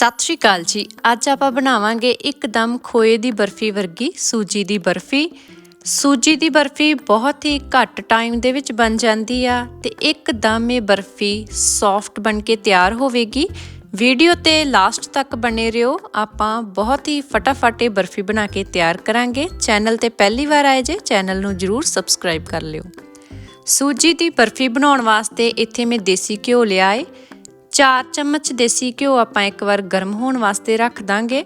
ਸਤਿ ਸ਼੍ਰੀ ਅਕਾਲ ਜੀ। ਅੱਜ ਆਪਾਂ ਬਣਾਵਾਂਗੇ ਇੱਕਦਮ ਖੋਏ ਦੀ ਬਰਫੀ ਵਰਗੀ ਸੂਜੀ ਦੀ ਬਰਫੀ। ਸੂਜੀ ਦੀ ਬਰਫੀ ਬਹੁਤ ਹੀ ਘੱਟ ਟਾਈਮ ਦੇ ਵਿੱਚ ਬਣ ਜਾਂਦੀ ਆ ਤੇ ਇੱਕਦਮ ਇਹ ਬਰਫੀ ਸੌਫਟ ਬਣ ਕੇ ਤਿਆਰ ਹੋਵੇਗੀ। ਵੀਡੀਓ ਤੇ ਲਾਸਟ ਤੱਕ ਬਣੇ ਰਹੋ। ਆਪਾਂ ਬਹੁਤ ਹੀ ਫਟਾਫਟ ਇਹ ਬਰਫੀ ਬਣਾ ਕੇ ਤਿਆਰ ਕਰਾਂਗੇ। ਚੈਨਲ ਤੇ ਪਹਿਲੀ ਵਾਰ ਆਏ ਜੇ, ਚੈਨਲ ਨੂੰ ਜਰੂਰ ਸਬਸਕ੍ਰਾਈਬ ਕਰ ਲਿਓ। ਸੂਜੀ ਦੀ ਬਰਫੀ ਬਣਾਉਣ ਵਾਸਤੇ ਇੱਥੇ ਮੈਂ ਦੇਸੀ ਘਿਓ ਲਿਆ ਏ। 4 ਚਮਚ ਦੇਸੀ ਘਿਓ ਆਪਾਂ ਇੱਕ ਵਾਰ ਗਰਮ ਹੋਣ ਵਾਸਤੇ ਰੱਖ ਦਾਂਗੇ।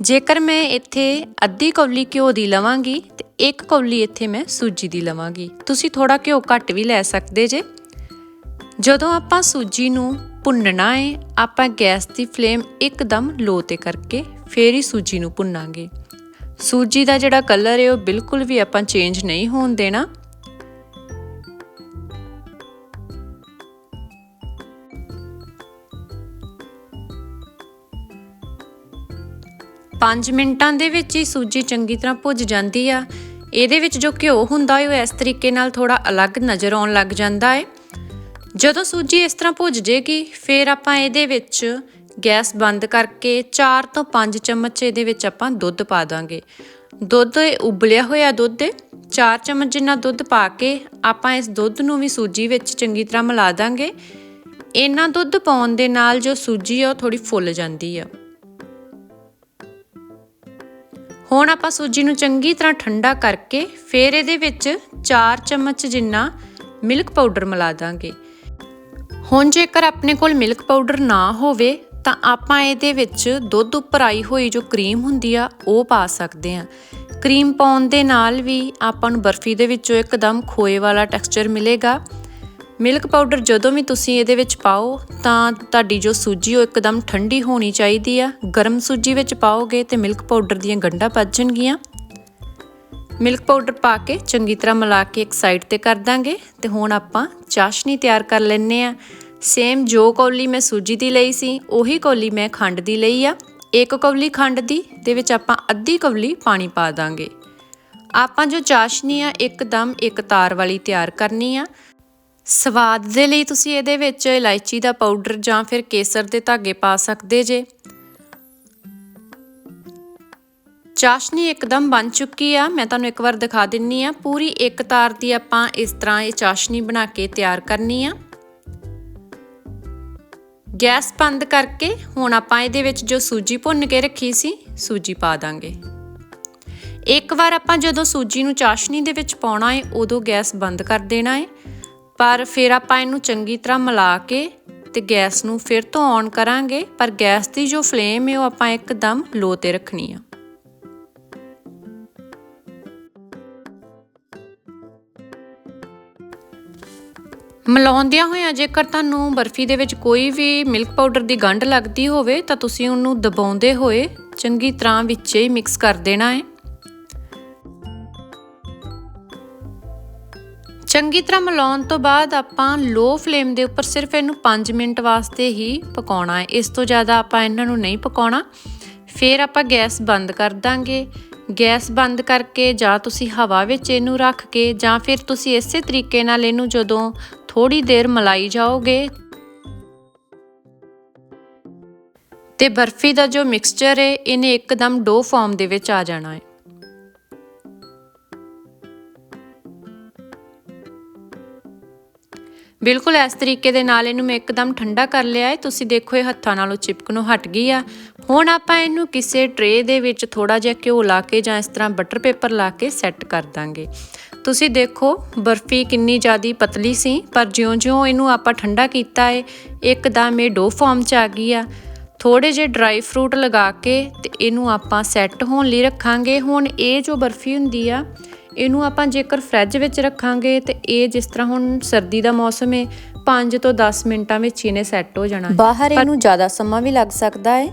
ਜੇਕਰ ਮੈਂ ਇੱਥੇ ਅੱਧੀ ਕੌਲੀ ਘਿਓ ਦੀ ਲਵਾਂਗੀ ਤੇ ਇੱਕ ਕੌਲੀ ਇੱਥੇ ਮੈਂ ਸੂਜੀ ਦੀ ਲਵਾਂਗੀ। ਤੁਸੀਂ ਥੋੜਾ ਘਿਓ ਘੱਟ ਵੀ ਲੈ ਸਕਦੇ ਜੇ। ਜਦੋਂ ਆਪਾਂ ਸੂਜੀ ਨੂੰ ਭੁੰਨਣਾ ਹੈ ਆਪਾਂ ਗੈਸ ਦੀ ਫਲੇਮ ਇੱਕਦਮ ਲੋ ਤੇ ਕਰਕੇ ਫੇਰ ਹੀ ਸੂਜੀ ਨੂੰ ਭੁੰਨਾਂਗੇ। ਸੂਜੀ ਦਾ ਜਿਹੜਾ ਕਲਰ ਹੈ ਉਹ ਬਿਲਕੁਲ ਵੀ ਆਪਾਂ ਚੇਂਜ ਨਹੀਂ ਹੋਣ ਦੇਣਾ। ਪੰਜ ਮਿੰਟਾਂ ਦੇ ਵਿੱਚ ਹੀ ਸੂਜੀ ਚੰਗੀ ਤਰ੍ਹਾਂ ਭੁੱਜ ਜਾਂਦੀ ਆ। ਇਹਦੇ ਵਿੱਚ ਜੋ ਘਿਓ ਹੁੰਦਾ ਹੈ ਉਹ ਇਸ ਤਰੀਕੇ ਨਾਲ ਥੋੜਾ ਅਲੱਗ ਨਜ਼ਰ ਆਉਣ ਲੱਗ ਜਾਂਦਾ ਹੈ ਜਦੋਂ ਸੂਜੀ ਇਸ ਤਰ੍ਹਾਂ ਭੁੱਜ ਜੇਗੀ, ਫਿਰ ਆਪਾਂ ਇਹਦੇ ਵਿੱਚ ਗੈਸ ਬੰਦ ਕਰਕੇ 4 ਤੋਂ 5 ਚਮਚ ਇਹਦੇ ਵਿੱਚ ਆਪਾਂ ਦੁੱਧ ਪਾ ਦਾਂਗੇ। ਦੁੱਧ ਉਬਲਿਆ ਹੋਇਆ ਦੁੱਧ 4 ਚਮਚ ਜਿੰਨਾ ਦੁੱਧ ਪਾ ਕੇ ਆਪਾਂ ਇਸ ਦੁੱਧ ਨੂੰ ਵੀ ਸੂਜੀ ਵਿੱਚ ਚੰਗੀ ਤਰ੍ਹਾਂ ਮਿਲਾ ਦਾਂਗੇ। ਇਹਨਾਂ ਦੁੱਧ ਪਾਉਣ ਦੇ ਨਾਲ ਜੋ ਸੂਜੀ ਆ, ਉਹ ਥੋੜੀ ਫੁੱਲ ਜਾਂਦੀ ਆ। ਹੁਣ ਆਪਾਂ ਸੂਜੀ ਨੂੰ ਚੰਗੀ ਤਰ੍ਹਾਂ ਠੰਡਾ ਕਰਕੇ ਫਿਰ ਇਹਦੇ ਵਿੱਚ 4 ਚਮਚ ਜਿੰਨਾ ਮਿਲਕ ਪਾਊਡਰ ਮਿਲਾ ਦਾਂਗੇ। ਹੁਣ ਜੇਕਰ ਆਪਣੇ ਕੋਲ ਮਿਲਕ ਪਾਊਡਰ ਨਾ ਹੋਵੇ, ਤਾਂ ਆਪਾਂ ਇਹਦੇ ਵਿੱਚ ਦੁੱਧ ਉੱਪਰ ਆਈ ਹੋਈ ਜੋ ਕਰੀਮ ਹੁੰਦੀ ਆ, ਉਹ ਪਾ ਸਕਦੇ ਆ। ਕਰੀਮ ਪਾਉਣ ਦੇ ਨਾਲ ਵੀ ਆਪਾਂ ਨੂੰ ਬਰਫੀ ਦੇ ਵਿੱਚੋਂ ਇੱਕਦਮ ਖੋਏ ਵਾਲਾ ਟੈਕਸਚਰ ਮਿਲੇਗਾ। ਮਿਲਕ ਪਾਊਡਰ ਜਦੋਂ ਵੀ ਤੁਸੀਂ ਇਹਦੇ ਵਿੱਚ ਪਾਓ, ਤਾਂ ਤੁਹਾਡੀ ਜੋ ਸੂਜੀ, ਉਹ ਇੱਕਦਮ ਠੰਡੀ ਹੋਣੀ ਚਾਹੀਦੀ ਆ। ਗਰਮ ਸੂਜੀ ਵਿੱਚ ਪਾਓਗੇ ਤੇ ਮਿਲਕ ਪਾਊਡਰ ਦੀਆਂ ਗੰਢਾਂ ਵੱਜਣਗੀਆਂ ਮਿਲਕ ਪਾਊਡਰ ਪਾ ਕੇ ਚੰਗੀ ਤਰ੍ਹਾਂ ਮਿਲਾ ਕੇ ਇੱਕ ਸਾਈਡ ਤੇ ਕਰ ਦਾਂਗੇ। ਤੇ ਹੁਣ ਆਪਾਂ ਚਾਸ਼ਨੀ ਤਿਆਰ ਕਰ ਲੈਣੇ ਆ। ਸੇਮ ਜੋ ਕੌਲੀ ਮੈਂ ਸੂਜੀ ਦੀ ਲਈ ਸੀ, ਉਹੀ ਕੌਲੀ ਮੈਂ ਖੰਡ ਦੀ ਲਈ ਆ। ਇੱਕ ਕੌਲੀ ਖੰਡ ਦੀ, ਦੇ ਵਿੱਚ ਆਪਾਂ ਅੱਧੀ ਕੌਲੀ ਪਾਣੀ ਪਾ ਦਾਂਗੇ। ਆਪਾਂ ਜੋ ਚਾਸ਼ਨੀ ਆ, ਇੱਕਦਮ ਇੱਕ ਤਾਰ ਵਾਲੀ ਤਿਆਰ ਕਰਨੀ ਆ। ਸਵਾਦ ਦੇ ਲਈ ਤੁਸੀਂ ਇਹਦੇ ਵਿੱਚ ਇਲਾਇਚੀ ਦਾ ਪਾਊਡਰ ਜਾਂ ਫਿਰ ਕੇਸਰ ਦੇ ਧਾਗੇ ਪਾ ਸਕਦੇ ਜੇ। ਚਾਸ਼ਨੀ ਇੱਕਦਮ ਬਣ ਚੁੱਕੀ ਆ। ਮੈਂ ਤੁਹਾਨੂੰ ਇੱਕ ਵਾਰ ਦਿਖਾ ਦਿੰਨੀ ਆ। ਪੂਰੀ ਇੱਕ ਤਾਰ ਦੀ ਆਪਾਂ ਇਸ ਤਰ੍ਹਾਂ ਇਹ ਚਾਸ਼ਨੀ ਬਣਾ ਕੇ ਤਿਆਰ ਕਰਨੀ ਆ। ਗੈਸ ਬੰਦ ਕਰਕੇ ਹੁਣ ਆਪਾਂ ਇਹਦੇ ਵਿੱਚ ਜੋ ਸੂਜੀ ਭੁੰਨ ਕੇ ਰੱਖੀ ਸੀ, ਸੂਜੀ ਪਾ ਦਾਂਗੇ। ਇੱਕ ਵਾਰ ਆਪਾਂ ਜਦੋਂ ਸੂਜੀ ਨੂੰ ਚਾਸ਼ਨੀ ਦੇ ਵਿੱਚ ਪਾਉਣਾ ਹੈ ਉਦੋਂ ਗੈਸ ਬੰਦ ਕਰ ਦੇਣਾ ਹੈ ਪਰ ਫਿਰ ਆਪਾਂ ਇਹਨੂੰ ਚੰਗੀ ਤਰ੍ਹਾਂ ਮਿਲਾ ਕੇ ਤੇ ਗੈਸ ਨੂੰ ਫਿਰ ਤੋਂ ਔਨ ਕਰਾਂਗੇ। ਪਰ ਗੈਸ ਦੀ ਜੋ ਫਲੇਮ ਹੈ ਉਹ ਆਪਾਂ ਇੱਕਦਮ ਲੋ ਤੇ ਰੱਖਣੀ ਆ। ਮਿਲਾਉਂਦਿਆਂ ਹੋਇਆਂ ਜੇਕਰ ਤੁਹਾਨੂੰ ਬਰਫੀ ਦੇ ਵਿੱਚ ਕੋਈ ਵੀ ਮਿਲਕ ਪਾਊਡਰ ਦੀ ਗੰਢ ਲੱਗਦੀ ਹੋਵੇ ਤਾਂ ਤੁਸੀਂ ਉਹਨੂੰ ਦਬਾਉਂਦੇ ਹੋਏ ਚੰਗੀ ਤਰ੍ਹਾਂ ਵਿੱਚ ਹੀ ਮਿਕਸ ਕਰ ਦੇਣਾ ਹੈ। ਚੰਗੀ ਤਰ੍ਹਾਂ ਮਿਲਾਉਣ ਤੋਂ ਬਾਅਦ ਆਪਾਂ ਲੋ ਫਲੇਮ ਦੇ ਉੱਪਰ ਸਿਰਫ ਇਹਨੂੰ 5 ਮਿੰਟ ਵਾਸਤੇ ਹੀ ਪਕਾਉਣਾ ਹੈ। ਇਸ ਤੋਂ ਜ਼ਿਆਦਾ ਆਪਾਂ ਇਹਨਾਂ ਨੂੰ ਨਹੀਂ ਪਕਾਉਣਾ। ਫਿਰ ਆਪਾਂ ਗੈਸ ਬੰਦ ਕਰ ਦਾਂਗੇ। ਗੈਸ ਬੰਦ ਕਰਕੇ ਜਾਂ ਤੁਸੀਂ ਹਵਾ ਵਿੱਚ ਇਹਨੂੰ ਰੱਖ ਕੇ ਜਾਂ ਫਿਰ ਤੁਸੀਂ ਇਸੇ ਤਰੀਕੇ ਨਾਲ ਇਹਨੂੰ ਜਦੋਂ ਥੋੜੀ ਦੇਰ ਮਲਾਈ ਜਾਓਗੇ। ਤੇ ਬਰਫੀ ਦਾ ਜੋ ਮਿਕਸਚਰ ਹੈ, ਇਹਨੇ ਇੱਕਦਮ ਡੋ ਫਾਰਮ ਦੇ ਵਿੱਚ ਆ ਜਾਣਾ ਹੈ। ਬਿਲਕੁਲ ਇਸ ਤਰੀਕੇ ਦੇ ਨਾਲ ਇਹਨੂੰ ਮੈਂ ਇੱਕਦਮ ਠੰਡਾ ਕਰ ਲਿਆ ਹੈ। ਤੁਸੀਂ ਦੇਖੋ ਇਹ ਹੱਥਾਂ ਨਾਲੋਂ ਚਿਪਕਣੋਂ ਹਟ ਗਈ ਆ। ਹੁਣ ਆਪਾਂ ਇਹਨੂੰ ਕਿਸੇ ਟਰੇ ਦੇ ਵਿੱਚ ਥੋੜਾ ਜਿਹਾ ਘਿਓ ਲਾ ਕੇ ਜਾਂ ਇਸ ਤਰ੍ਹਾਂ ਬਟਰ ਪੇਪਰ ਲਾ ਕੇ ਸੈੱਟ ਕਰ ਦਾਂਗੇ। ਤੁਸੀਂ ਦੇਖੋ ਬਰਫੀ ਕਿੰਨੀ ਜ਼ਿਆਦੀ ਪਤਲੀ ਸੀ, ਪਰ ਜਿਉਂ-ਜਿਉਂ ਇਹਨੂੰ ਆਪਾਂ ਠੰਡਾ ਕੀਤਾ ਹੈ, ਇੱਕਦਮ ਇਹ ਡੋ ਫਾਰਮ 'ਚ ਆ ਗਈ ਆ। ਥੋੜੇ ਜਿਹੇ ਡਰਾਈ ਫਰੂਟ ਲਗਾ ਕੇ ਤੇ ਇਹਨੂੰ ਆਪਾਂ ਸੈੱਟ ਹੋਣ ਲਈ ਰੱਖਾਂਗੇ। ਹੁਣ ਇਹ ਜੋ ਬਰਫੀ ਹੁੰਦੀ ਆ ਇਹਨੂੰ ਆਪਾਂ ਜੇਕਰ ਫ੍ਰਿਜ ਵਿੱਚ ਰੱਖਾਂਗੇ ਤੇ ਇਹ ਜਿਸ ਤਰ੍ਹਾਂ ਹੁਣ ਸਰਦੀ ਦਾ ਮੌਸਮ ਹੈ 5 ਤੋਂ 10 ਮਿੰਟਾਂ ਵਿੱਚ ਇਹਨੇ ਸੈੱਟ ਹੋ ਜਾਣਾ ਬਾਹਰ ਇਹਨੂੰ ਜ਼ਿਆਦਾ ਸਮਾਂ ਵੀ ਲੱਗ ਸਕਦਾ ਹੈ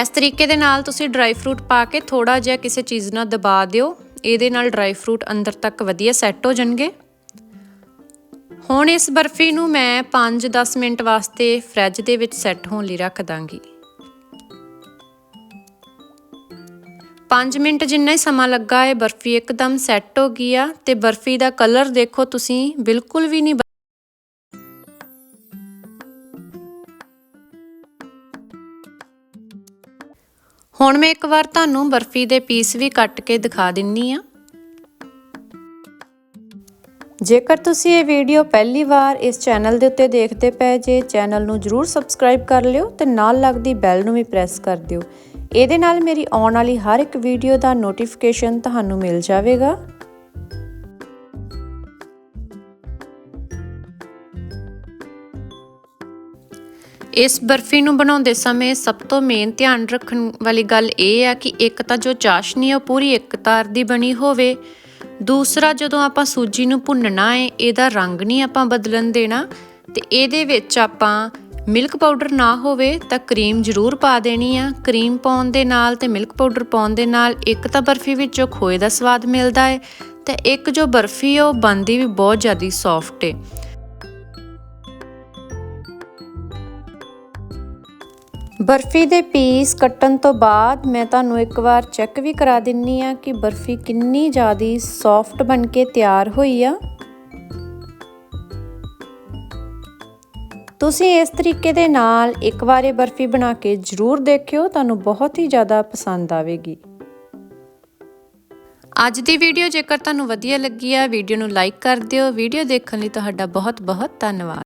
ਇਸ ਤਰੀਕੇ ਦੇ ਨਾਲ ਤੁਸੀਂ ਡਰਾਈ ਫਰੂਟ ਪਾ ਕੇ ਥੋੜਾ ਜਿਹਾ ਕਿਸੇ ਚੀਜ਼ ਨਾਲ ਦਬਾ ਦਿਓ। ਇਹਦੇ ਨਾਲ ਡਰਾਈ ਫਰੂਟ ਅੰਦਰ ਤੱਕ ਵਧੀਆ ਸੈੱਟ ਹੋ ਜਾਣਗੇ। ਹੁਣ ਇਸ ਬਰਫੀ ਨੂੰ ਮੈਂ 5-10 ਮਿੰਟ ਵਾਸਤੇ ਫ੍ਰਿਜ ਦੇ ਵਿੱਚ ਸੈੱਟ ਹੋਣ ਲਈ ਰੱਖ ਦਾਂਗੀ। 5 ਮਿੰਟ ਜਿੰਨਾ ਹੀ ਸਮਾਂ ਲੱਗਾ ਹੈ, ਬਰਫੀ ਇੱਕਦਮ ਸੈੱਟ ਹੋ ਗਈ ਆ ਤੇ ਬਰਫੀ ਦਾ ਕਲਰ ਦੇਖੋ ਤੁਸੀਂ, ਬਿਲਕੁਲ ਵੀ ਨਹੀਂ ਹੁਣ ਮੈਂ ਇੱਕ ਵਾਰ ਤੁਹਾਨੂੰ ਬਰਫੀ ਦੇ ਪੀਸ ਵੀ ਕੱਟ ਕੇ ਦਿਖਾ ਦਿੰਨੀ ਆ। ਜੇਕਰ ਤੁਸੀਂ ਇਹ ਵੀਡੀਓ ਪਹਿਲੀ ਵਾਰ ਇਸ ਚੈਨਲ ਦੇ ਉੱਤੇ ਦੇਖਦੇ ਪਏ ਜੇ ਚੈਨਲ ਨੂੰ ਜਰੂਰ ਸਬਸਕ੍ਰਾਈਬ ਕਰ ਲਿਓ ਤੇ ਨਾਲ ਲੱਗਦੀ ਬੈਲ ਨੂੰ ਵੀ ਪ੍ਰੈਸ ਕਰ ਦਿਓ। ਇਹਦੇ ਨਾਲ ਮੇਰੀ ਆਉਣ ਵਾਲੀ ਹਰ ਇੱਕ ਵੀਡੀਓ ਦਾ ਨੋਟੀਫਿਕੇਸ਼ਨ ਤੁਹਾਨੂੰ ਮਿਲ ਜਾਵੇਗਾ। ਇਸ ਬਰਫੀ ਨੂੰ ਬਣਾਉਂਦੇ ਸਮੇਂ ਸਭ ਤੋਂ ਮੇਨ ਧਿਆਨ ਰੱਖਣ ਵਾਲੀ ਗੱਲ ਇਹ ਆ ਕਿ ਇੱਕ ਤਾਂ ਜੋ ਚਾਸ਼ਨੀ ਆ, ਉਹ ਪੂਰੀ ਇੱਕ ਤਾਰ ਦੀ ਬਣੀ ਹੋਵੇ। ਦੂਸਰਾ, ਜਦੋਂ ਆਪਾਂ ਸੂਜੀ ਨੂੰ ਭੁੰਨਣਾ ਹੈ, ਇਹਦਾ ਰੰਗ ਨਹੀਂ ਆਪਾਂ ਬਦਲਣ ਦੇਣਾ। ਤੇ ਇਹਦੇ ਵਿੱਚ ਆਪਾਂ ਮਿਲਕ ਪਾਊਡਰ ਨਾ ਹੋਵੇ ਤਾਂ ਕਰੀਮ ਜ਼ਰੂਰ ਪਾ ਦੇਣੀ ਆ। ਕਰੀਮ ਪਾਉਣ ਦੇ ਨਾਲ ਤੇ ਮਿਲਕ ਪਾਊਡਰ ਪਾਉਣ ਦੇ ਨਾਲ ਇੱਕ ਤਾਂ ਬਰਫੀ ਵਿੱਚੋਂ ਖੋਏ ਦਾ ਸਵਾਦ ਮਿਲਦਾ ਹੈ ਤੇ ਇੱਕ ਜੋ ਬਰਫੀ ਆ, ਉਹ ਬਣਦੀ ਵੀ ਬਹੁਤ ਜ਼ਿਆਦਾ ਸੌਫਟ ਹੈ ਬਰਫੀ ਦੇ ਪੀਸ ਕੱਟਣ ਤੋਂ ਬਾਅਦ ਮੈਂ ਤੁਹਾਨੂੰ ਇੱਕ ਵਾਰ ਚੈੱਕ ਵੀ ਕਰਾ ਦਿੰਨੀ ਆ ਕਿ ਬਰਫੀ ਕਿੰਨੀ ਜ਼ਿਆਦੀ ਸੌਫਟ ਬਣ ਕੇ ਤਿਆਰ ਹੋਈ ਆ। ਤੁਸੀਂ ਇਸ ਤਰੀਕੇ ਦੇ ਨਾਲ ਇੱਕ ਵਾਰ ਇਹ ਬਰਫੀ ਬਣਾ ਕੇ ਜ਼ਰੂਰ ਦੇਖਿਓ, ਤੁਹਾਨੂੰ ਬਹੁਤ ਹੀ ਜ਼ਿਆਦਾ ਪਸੰਦ ਆਵੇਗੀ। ਅੱਜ ਦੀ ਵੀਡੀਓ ਜੇਕਰ ਤੁਹਾਨੂੰ ਵਧੀਆ ਲੱਗੀ ਆ, ਵੀਡੀਓ ਨੂੰ ਲਾਈਕ ਕਰ ਦਿਓ। ਵੀਡੀਓ ਦੇਖਣ ਲਈ ਤੁਹਾਡਾ ਬਹੁਤ ਬਹੁਤ ਧੰਨਵਾਦ।